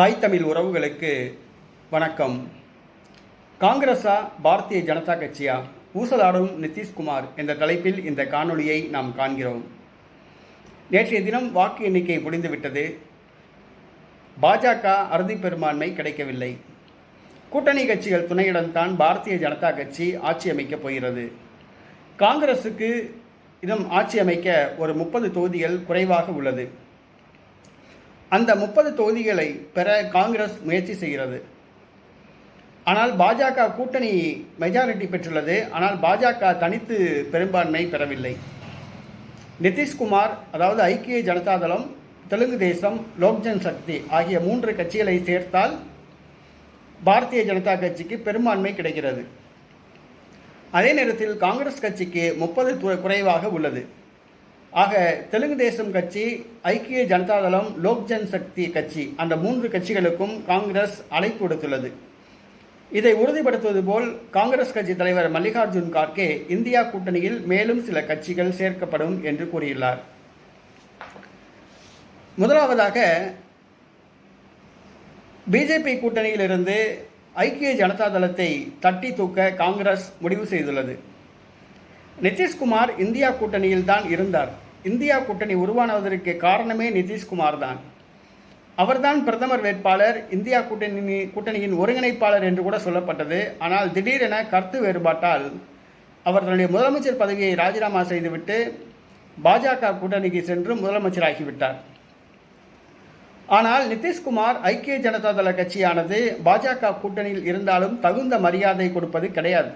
தாய் தமிழ் உறவுகளுக்கு வணக்கம். காங்கிரஸா பாரதிய ஜனதா கட்சியா? ஊசலாடும் நிதிஷ்குமார் என்ற தலைப்பில் இந்த காணொளியை நாம் காண்கிறோம். நேற்றைய தினம் வாக்கு எண்ணிக்கை முடிந்துவிட்டது. பாஜக அறுதி பெரும்பான்மை கிடைக்கவில்லை. கூட்டணி கட்சிகள் துணையுடன் தான் பாரதிய ஜனதா கட்சி ஆட்சி அமைக்கப் போகிறது. காங்கிரசுக்கு இன்னும் ஆட்சி அமைக்க ஒரு முப்பது தொகுதிகள் குறைவாக உள்ளது. அந்த முப்பது தொகுதிகளை பெற காங்கிரஸ் முயற்சி செய்கிறது. ஆனால் பாஜக கூட்டணி மெஜாரிட்டி பெற்றுள்ளது. ஆனால் பாஜக தனித்து பெரும்பான்மை பெறவில்லை. நிதிஷ்குமார் அதாவது ஐக்கிய ஜனதாதளம் தெலுங்கு தேசம் லோக்ஜன் சக்தி ஆகிய மூன்று கட்சிகளை சேர்த்தால் பாரதிய ஜனதா கட்சிக்கு பெரும்பான்மை கிடைக்கிறது. அதே நேரத்தில் காங்கிரஸ் கட்சிக்கு முப்பது குறைவாக உள்ளது. ஆக தெலுங்கு தேசம் கட்சி ஐக்கிய ஜனதாதளம் லோக்ஜன் சக்தி கட்சி அந்த மூன்று கட்சிகளுக்கும் காங்கிரஸ் அழைப்பு விடுத்துள்ளது. இதை உறுதிப்படுத்துவது போல் காங்கிரஸ் கட்சி தலைவர் மல்லிகார்ஜுன் கார்கே இந்தியா கூட்டணியில் மேலும் சில கட்சிகள் சேர்க்கப்படும் என்று கூறியுள்ளார். முதலாவதாக பிஜேபி கூட்டணியிலிருந்து ஐக்கிய ஜனதா தளத்தை தட்டி தூக்க காங்கிரஸ் முடிவு செய்துள்ளது. நிதிஷ்குமார் இந்தியா கூட்டணியில் தான் இருந்தார். இந்தியா கூட்டணி உருவானதற்கு காரணமே நிதிஷ்குமார் தான் அவர்தான் பிரதமர் வேட்பாளர் இந்தியா கூட்டணி கூட்டணியின் ஒருங்கிணைப்பாளர் என்று கூட சொல்லப்பட்டது. ஆனால் திடீரென கருத்து வேறுபாட்டால் அவர் தன்னுடைய முதலமைச்சர் பதவியை ராஜினாமா செய்துவிட்டு பாஜக கூட்டணிக்கு சென்று முதலமைச்சராகிவிட்டார். ஆனால் நிதிஷ்குமார் ஐக்கிய ஜனதா தள கட்சியானது பாஜக கூட்டணியில் இருந்தாலும் தகுந்த மரியாதை கொடுப்பது கிடையாது.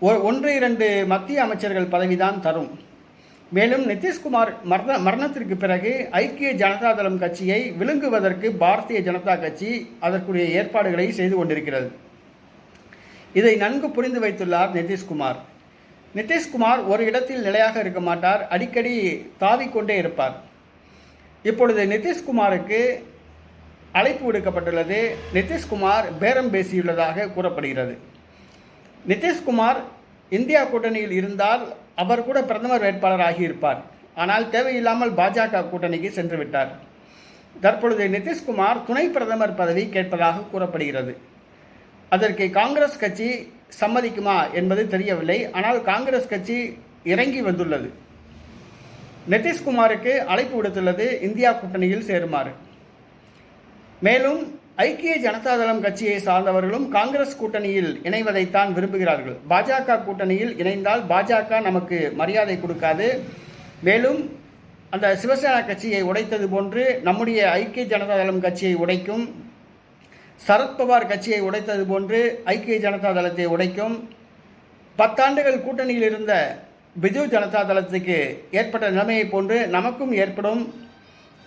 ஒன்று இரண்டு மத்திய அமைச்சர்கள் பதவிதான் தரும். மேலும் நிதிஷ்குமார் மரண மரணத்திற்கு பிறகு ஐக்கிய ஜனதாதளம் கட்சியை விழுங்குவதற்கு பாரதிய ஜனதா கட்சி அதற்குரிய ஏற்பாடுகளை செய்து கொண்டிருக்கிறது. இதை நன்கு புரிந்து வைத்துள்ளார் நிதிஷ்குமார். நிதிஷ்குமார் ஒரு இடத்தில் நிலையாக இருக்க மாட்டார் அடிக்கடி தாவிக்கொண்டே இருப்பார். இப்பொழுது நிதிஷ்குமாருக்கு அழைப்பு விடுக்கப்பட்டுள்ளது. நிதிஷ்குமார் பேரம் பேசியுள்ளதாக கூறப்படுகிறது. நிதிஷ்குமார் இந்தியா கூட்டணியில் இருந்தால் அவர் கூட பிரதமர் வேட்பாளர் ஆகியிருப்பார். ஆனால் தேவையில்லாமல் பாஜக கூட்டணிக்கு சென்று விட்டார். தற்பொழுது நிதிஷ்குமார் துணை பிரதமர் பதவி கேட்பதாக கூறப்படுகிறது. அதற்கு காங்கிரஸ் கட்சி சம்மதிக்குமா என்பது தெரியவில்லை. ஆனால் காங்கிரஸ் கட்சி இறங்கி வந்துள்ளது. நிதிஷ்குமாருக்கு அழைப்பு விடுத்துள்ளது இந்தியா கூட்டணியில் சேருமாறு. மேலும் ஐக்கிய ஜனதாதளம் கட்சியை சார்ந்தவர்களும் காங்கிரஸ் கூட்டணியில் இணைவதைத்தான் விரும்புகிறார்கள். பாஜக கூட்டணியில் இணைந்தால் பாஜக நமக்கு மரியாதை கொடுக்காது. மேலும் அந்த சிவசேனா கட்சியை உடைத்தது போன்று நம்முடைய ஐக்கிய ஜனதாதளம் கட்சியை உடைக்கும் சரத்பவார் கட்சியை உடைத்தது போன்று ஐக்கிய ஜனதா தளத்தை உடைக்கும் பத்தாண்டுகள் கூட்டணியில் இருந்த பிஜு ஜனதா தளத்துக்கு ஏற்பட்ட நிலைமையை போன்று நமக்கும் ஏற்படும்.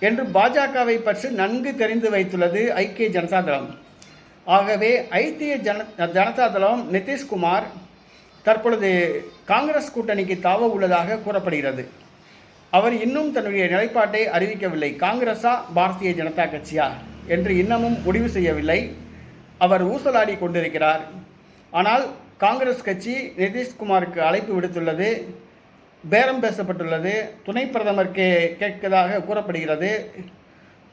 என்று பாஜகவை பற்றி நன்கு தெரிந்து வைத்துள்ளது ஐக்கிய ஜனதா தளம். ஆகவே ஐக்கிய ஜன ஜனதா தளம் நிதிஷ்குமார் தற்பொழுது காங்கிரஸ் கூட்டணிக்கு தாவ உள்ளதாக கூறப்படுகிறது. அவர் இன்னும் தன்னுடைய நிலைப்பாட்டை அறிவிக்கவில்லை. காங்கிரஸா பாரதிய ஜனதா கட்சியா என்று இன்னமும் முடிவு செய்யவில்லை. அவர் ஊசலாடி கொண்டிருக்கிறார். ஆனால் காங்கிரஸ் கட்சி நிதிஷ்குமாருக்கு அழைப்பு விடுத்துள்ளது. பேரம் பேசப்பட்டுள்ளது. துணை பிரதமர் கே கேட்கதாக கூறப்படுகிறது.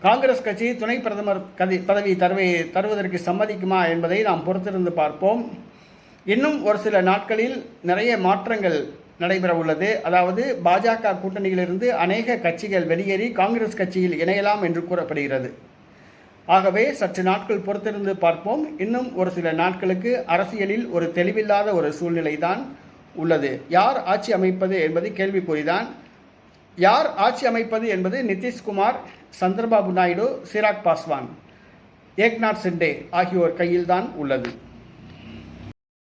காங்கிரஸ் கட்சி துணை பிரதமர் கதி பதவி தருவை தருவதற்கு சம்மதிக்குமா என்பதை நாம் பொறுத்திருந்து பார்ப்போம். இன்னும் ஒரு சில நாட்களில் நிறைய மாற்றங்கள் நடைபெற உள்ளது. அதாவது பாஜக கூட்டணியிலிருந்து அநேக கட்சிகள் வெளியேறி காங்கிரஸ் கட்சியில் இணையலாம் என்று கூறப்படுகிறது. ஆகவே சற்று நாட்கள் பொறுத்திருந்து பார்ப்போம். இன்னும் ஒரு சில நாட்களுக்கு அரசியலில் ஒரு தெளிவில்லாத ஒரு சூழ்நிலை தான் உள்ளது. யார் ஆட்சி அமைப்பது என்பது கேள்விக்குறிதான். யார் ஆட்சி அமைப்பது என்பது நிதிஷ்குமார் சந்திரபாபு நாயுடு சிராக் பாஸ்வான் ஏக்நாத் சிண்டே ஆகியோர் கையில்தான் உள்ளது.